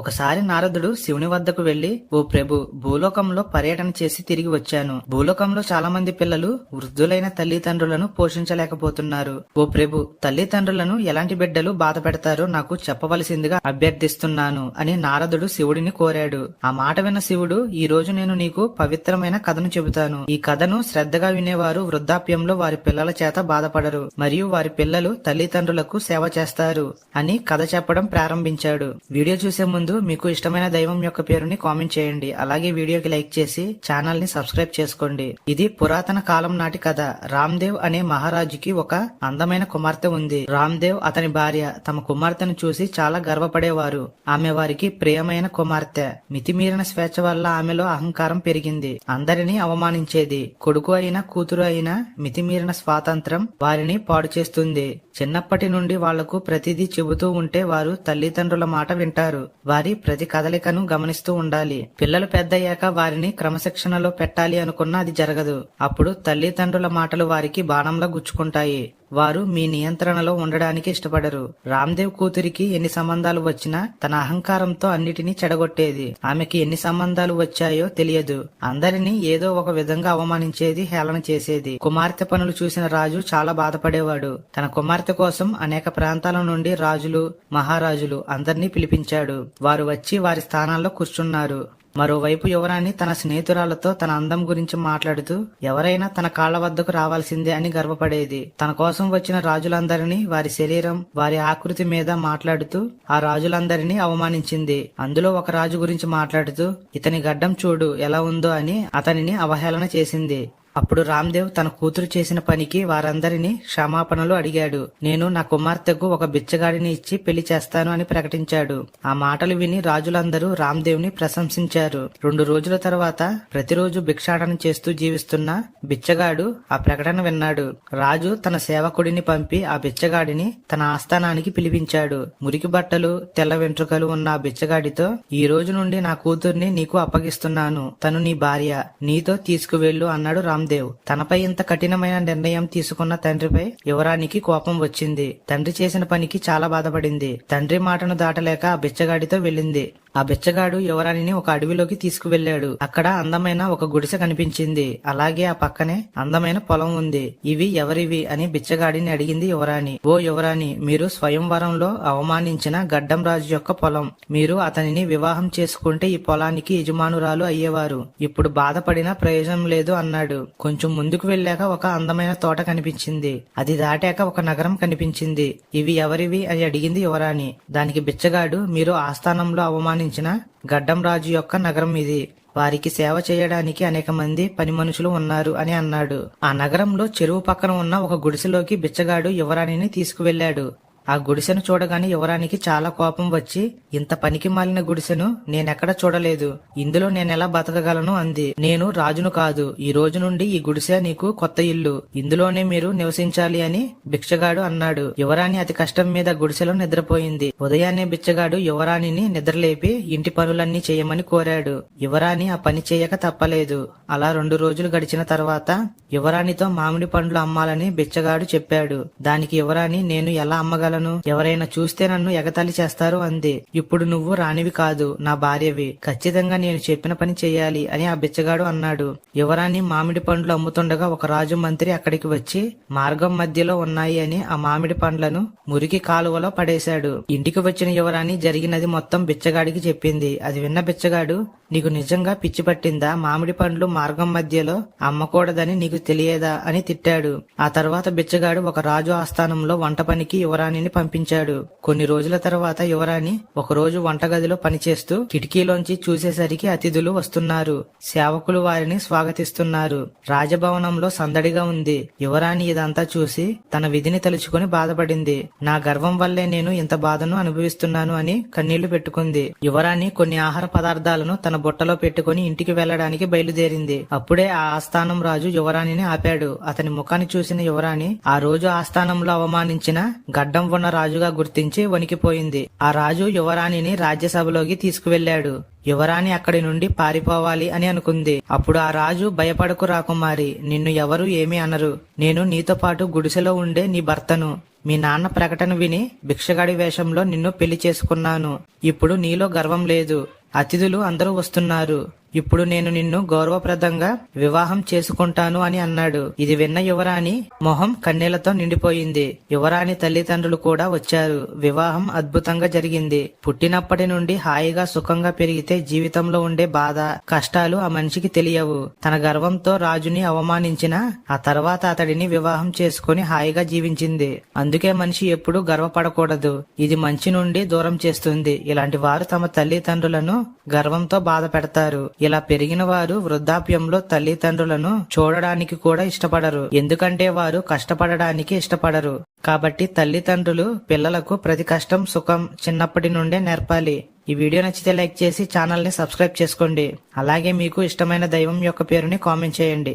ఒకసారి నారదుడు శివుని వద్దకు వెళ్ళి ఓ ప్రభు భూలోకంలో పర్యటన చేసి తిరిగి వచ్చాను. భూలోకంలో చాలా మంది పిల్లలు వృద్ధులైన తల్లిదండ్రులను పోషించలేకపోతున్నారు. ఓ ప్రభు తల్లిదండ్రులను ఎలాంటి బిడ్డలు బాధ పెడతారో నాకు చెప్పవలసిందిగా అభ్యర్థిస్తున్నాను అని నారదుడు శివుడిని కోరాడు. ఆ మాట విన్న శివుడు ఈ రోజు నేను నీకు పవిత్రమైన కథను చెబుతాను. ఈ కథను శ్రద్ధగా వినేవారు వృద్ధాప్యంలో వారి పిల్లల చేత బాధపడరు మరియు వారి పిల్లలు తల్లిదండ్రులకు సేవ చేస్తారు అని కథ చెప్పడం ప్రారంభించాడు. వీడియో చూసే ముందు మీకు ఇష్టమైన దైవం యొక్క పేరుని కామెంట్ చేయండి. అలాగే వీడియోకి లైక్ చేసి ఛానల్ని సబ్స్క్రైబ్ చేసుకోండి. ఇది పురాతన కాలం నాటి కథ. రామ్దేవ్ అనే మహారాజుకి ఒక అందమైన కుమార్తె ఉంది. రామ్దేవ్ అతని భార్య. తమ కుమార్తెను చూసి చాలా గర్వపడేవారు. ఆమె వారికి ప్రియమైన కుమార్తె. మితిమీరిన స్వేచ్ఛ వల్ల ఆమెలో అహంకారం పెరిగింది. అందరినీ అవమానించేది. కొడుకు అయినా కూతురు అయినా మితిమీరిన స్వాతంత్రం వారిని పాడు చేస్తుంది చిన్నప్పటి నుండి వాళ్ళకు ప్రతిదీ చెబుతూ ఉంటే వారు తల్లిదండ్రుల మాట వింటారు. వారి ప్రతి కదలికను గమనిస్తూ ఉండాలి. పిల్లలు పెద్దయ్యాక వారిని క్రమశిక్షణలో పెట్టాలి అనుకున్నా అది జరగదు. అప్పుడు తల్లిదండ్రుల మాటలు వారికి బాణంలా గుచ్చుకుంటాయి. వారు మీ నియంత్రణలో ఉండడానికి ఇష్టపడరు. రామ్దేవ్ కూతురికి ఎన్ని సంబంధాలు వచ్చినా తన అహంకారంతో అన్నిటినీ చెడగొట్టేది. ఆమెకి ఎన్ని సంబంధాలు వచ్చాయో తెలియదు. అందరినీ ఏదో ఒక విధంగా అవమానించేది హేళన చేసేది. కుమార్తె పనులు చూసిన రాజు చాలా బాధపడేవాడు. తన కుమార్తె కోసం అనేక ప్రాంతాల నుండి రాజులు మహారాజులు అందరినీ పిలిపించాడు. వారు వచ్చి వారి స్థానాల్లో కూర్చున్నారు. మరోవైపు యువరాణి తన స్నేహితురాలతో తన అందం గురించి మాట్లాడుతూ ఎవరైనా తన కాళ్ళ వద్దకు రావాల్సిందే అని గర్వపడేది. తన కోసం వచ్చిన రాజులందరినీ వారి శరీరం వారి ఆకృతి మీద మాట్లాడుతూ ఆ రాజులందరినీ అవమానించింది. అందులో ఒక రాజు గురించి మాట్లాడుతూ ఇతని గడ్డం చూడు ఎలా ఉందో అని అతనిని అవహేళన చేసింది. అప్పుడు రామ్దేవ్ తన కూతురు చేసిన పనికి వారందరినీ క్షమాపణలు అడిగాడు. నేను నా కుమార్తెకు ఒక బిచ్చగాడిని ఇచ్చి పెళ్ళి చేస్తాను అని ప్రకటించాడు. ఆ మాటలు విని రాజులందరూ రామ్దేవ్ని ప్రశంసించారు. రెండు రోజుల తర్వాత ప్రతిరోజు భిక్షాటన చేస్తూ జీవిస్తున్న బిచ్చగాడు ఆ ప్రకటన విన్నాడు. రాజు తన సేవకుడిని పంపి ఆ బిచ్చగాడిని తన ఆస్థానానికి పిలిపించాడు. మురికి బట్టలు తెల్ల వెంట్రుకలు ఉన్న ఆ బిచ్చగాడితో ఈ రోజు నుండి నా కూతుర్ని నీకు అప్పగిస్తున్నాను. తను నీ భార్య. నీతో తీసుకువెళ్ళు అన్నాడు రామ్దేవ్ తనపై ఇంత కఠినమైన నిర్ణయం తీసుకున్న తండ్రిపై యువరానికి కోపం వచ్చింది. తండ్రి చేసిన పనికి చాలా బాధపడింది. తండ్రి మాటను దాటలేక ఆ బిచ్చగాడితో వెళ్ళింది. ఆ బిచ్చగాడు యువరాణిని ఒక అడవిలోకి తీసుకువెళ్ళాడు అక్కడ అందమైన ఒక గుడిసె కనిపించింది. అలాగే ఆ పక్కనే అందమైన పొలం ఉంది. ఇవి ఎవరివి అని బిచ్చగాడిని అడిగింది యువరాణి. ఓ యువరాణి మీరు స్వయంవరంలో అవమానించిన గడ్డం రాజు యొక్క పొలం. మీరు అతనిని వివాహం చేసుకుంటే ఈ పొలానికి యజమానురాలు అయ్యేవారు. ఇప్పుడు బాధపడినా ప్రయోజనం లేదు అన్నాడు. కొంచెం ముందుకు వెళ్ళాక ఒక అందమైన తోట కనిపించింది. అది దాటాక ఒక నగరం కనిపించింది. ఇవి ఎవరివి అని అడిగింది యువరాణి. దానికి బిచ్చగాడు మీరు ఆస్థానంలో సంబంధించిన గడ్డం రాజు యొక్క నగరం ఇది. వారికి సేవ చేయడానికి అనేక మంది పని మనుషులు ఉన్నారు అని అన్నాడు. ఆ నగరంలో చెరువు పక్కన ఉన్న ఒక గుడిసెలోకి బిచ్చగాడు యువరాణిని తీసుకువెళ్ళాడు ఆ గుడిసెను చూడగానే యువరానికి చాలా కోపం వచ్చి ఇంత పనికి మాలిన గుడిసెను నేనెక్కడ చూడలేదు. ఇందులో నేనెలా బతకగలను? అంది. నేను రాజును కాదు. ఈ రోజు నుండి ఈ గుడిసె నీకు కొత్త ఇల్లు. ఇందులోనే మీరు నివసించాలి అని భిక్షగాడు అన్నాడు. యువరాణి అతి కష్టం మీద గుడిసెలో నిద్రపోయింది. ఉదయాన్నే బిచ్చగాడు యువరాణిని నిద్రలేపి ఇంటి పనులన్నీ చేయమని కోరాడు. యువరాణి ఆ పని చేయక తప్పలేదు. అలా రెండు రోజులు గడిచిన తర్వాత యువరాణితో మామిడి పండ్లు అమ్మాలని బిచ్చగాడు చెప్పాడు. దానికి యువరాణి నేను ఎలా అమ్మగలను? ఎవరైనా చూస్తే నన్ను ఎగతాళి చేస్తారు అంది. ఇప్పుడు నువ్వు రాణివి కాదు నా భార్యవి. ఖచ్చితంగా నేను చెప్పిన పని చేయాలి అని ఆ బిచ్చగాడు అన్నాడు. యువరాణి మామిడి పండ్లు అమ్ముతుండగా ఒక రాజు మంత్రి అక్కడికి వచ్చి మార్గం మధ్యలో ఉన్నాయి అని ఆ మామిడి పండ్లను మురికి కాలువలో పడేశాడు. ఇంటికి వచ్చిన యువరాణి జరిగినది మొత్తం బిచ్చగాడికి చెప్పింది. అది విన్న బిచ్చగాడు నీకు నిజంగా పిచ్చి పట్టిందా? మామిడి పండ్లు మార్గం మధ్యలో అమ్మకూడదని నీకు తెలియదా? అని తిట్టాడు. ఆ తర్వాత బిచ్చగాడు ఒక రాజు ఆస్థానంలో వంట పనికి యువరాణిని పంపించాడు. కొన్ని రోజుల తర్వాత యువరాణి ఒకరోజు వంటగదిలో పనిచేస్తూ కిటికీలోంచి చూసేసరికి అతిథులు వస్తున్నారు. సేవకులు వారిని స్వాగతిస్తున్నారు. రాజభవనంలో సందడిగా ఉంది. యువరాణి ఇదంతా చూసి తన విధిని తలుచుకుని బాధపడింది. నా గర్వం వల్లే నేను ఇంత బాధను అనుభవిస్తున్నాను అని కన్నీళ్ళు పెట్టుకుంది. యువరాణి కొన్ని ఆహార పదార్థాలను తన బుట్టలో పెట్టుకుని ఇంటికి వెళ్ళడానికి బయలుదేరింది. అప్పుడే ఆ ఆస్థానం రాజు యువరాణిని ఆపాడు. అతని ముఖాన్ని చూసిన యువరాణి ఆ రోజు ఆస్థానంలో అవమానించిన గడ్డం ఉన్న రాజుగా గుర్తించి వణికిపోయింది. ఆ రాజు యువరాణిని రాజ్యసభలోకి తీసుకువెళ్ళాడు యువరాణి అక్కడి నుండి పారిపోవాలి అని అనుకుంది. అప్పుడు ఆ రాజు భయపడకు రాకుమారి నిన్ను ఎవరు ఏమీ అనరు. నేను నీతో పాటు గుడిసెలో ఉండే నీ భర్తను. మీ నాన్న ప్రకటన విని భిక్షగాడి వేషంలో నిన్ను పెళ్ళి చేసుకున్నాను. ఇప్పుడు నీలో గర్వం లేదు. అతిథులు అందరూ వస్తున్నారు. ఇప్పుడు నేను నిన్ను గౌరవప్రదంగా వివాహం చేసుకుంటాను అని అన్నాడు. ఇది విన్న యువరాణి మొహం కన్నీళ్ళతో నిండిపోయింది. యువరాణి తల్లిదండ్రులు కూడా వచ్చారు. వివాహం అద్భుతంగా జరిగింది. పుట్టినప్పటి నుండి హాయిగా సుఖంగా పెరిగితే జీవితంలో ఉండే బాధ కష్టాలు ఆ మనిషికి తెలియవు. తన గర్వంతో రాజుని అవమానించిన ఆ తర్వాత అతడిని వివాహం చేసుకుని హాయిగా జీవించింది. అందుకే మనిషి ఎప్పుడు గర్వపడకూడదు. ఇది మంచి నుండి దూరం చేస్తుంది. ఇలాంటి వారు తమ తల్లిదండ్రులను గర్వంతో బాధ పెడతారు. ఇలా పెరిగిన వారు వృద్ధాప్యంలో తల్లిదండ్రులను చూడడానికి కూడా ఇష్టపడరు. ఎందుకంటే వారు కష్టపడడానికి ఇష్టపడరు. కాబట్టి తల్లిదండ్రులు పిల్లలకు ప్రతి కష్టం సుఖం చిన్నప్పటి నుండే నేర్పాలి. ఈ వీడియో నచ్చితే లైక్ చేసి ఛానల్ని సబ్స్క్రైబ్ చేసుకోండి. అలాగే మీకు ఇష్టమైన దైవం యొక్క పేరుని కామెంట్ చేయండి.